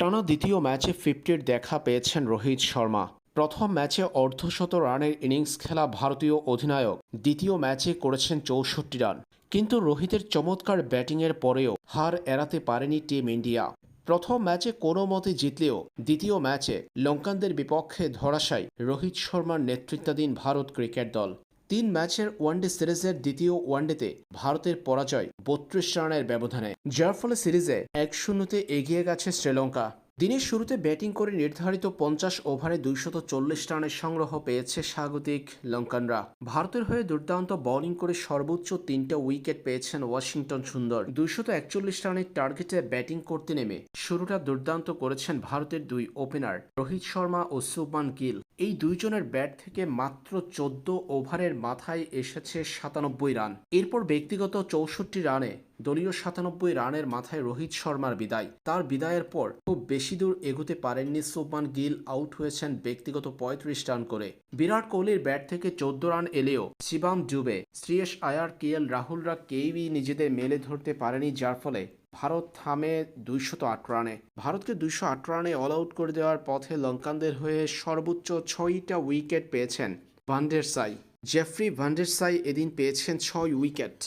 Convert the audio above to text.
টানা দ্বিতীয় ম্যাচে ফিফটির দেখা পেয়েছেন রোহিত শর্মা। প্রথম ম্যাচে অর্ধশত রানের ইনিংস খেলা ভারতীয় অধিনায়ক। দ্বিতীয় ম্যাচে করেছেন চৌষট্টি রান। কিন্তু রোহিতের চমৎকার ব্যাটিংয়ের পরেও হার এড়াতে পারেনি টিম ইন্ডিয়া। প্রথম ম্যাচে কোনো মতে জিতলেও দ্বিতীয় ম্যাচে লঙ্কানদের বিপক্ষে ধরাশায় রোহিত শর্মার নেতৃত্বাধীন ভারত ক্রিকেট দল। তিন ম্যাচের ওয়ানডে সিরিজের দ্বিতীয় ওয়ানডেতে ভারতের পরাজয় বত্রিশ রানের ব্যবধানে, যার ফলে সিরিজে এক শূন্যতে এগিয়ে গেছে শ্রীলঙ্কা। দিনের শুরুতে ব্যাটিং করে নির্ধারিত পঞ্চাশ ওভারে দুইশত চল্লিশ রানের সংগ্রহ পেয়েছে স্বাগতিক লঙ্কানরা। ভারতের হয়ে দুর্দান্ত বোলিং করে সর্বোচ্চ তিনটা উইকেট পেয়েছেন ওয়াশিংটন সুন্দর। দুইশত একচল্লিশ রানের টার্গেটে ব্যাটিং করতে নেমে শুরুটা দুর্দান্ত করেছেন ভারতের দুই ওপেনার রোহিত শর্মা ও সুবমান গিল। এই দুইজনের ব্যাট থেকে মাত্র চোদ্দ ওভারের মাথায় এসেছে সাতানব্বই রান। এরপর ব্যক্তিগত চৌষট্টি রানে দলীয় সাতানব্বই রানের মাথায় রোহিত শর্মার বিদায়। তার বিদায়ের পর খুব বেশি দূর এগোতে পারেননি সুবমান গিল, আউট হয়েছেন ব্যক্তিগত পঁয়ত্রিশ রান করে। বিরাট কোহলির ব্যাট থেকে চোদ্দ রান এলেও শিবাম ডুবে। শ্রেয়স আয়ার, কে এল রাহুলরা কেউই নিজেদের মেলে ধরতে পারেনি, যার ফলে ভারত থামে দুইশত আট রানে। ভারতকে দুইশো আট রানে অল আউট করে দেওয়ার পথে লঙ্কানদের হয়ে সর্বোচ্চ ছয়টা উইকেট পেয়েছেন ভান্ডেরসাই জেফ্রি ভান্ডেরসাই এদিন পেয়েছেন ছয় উইকেট।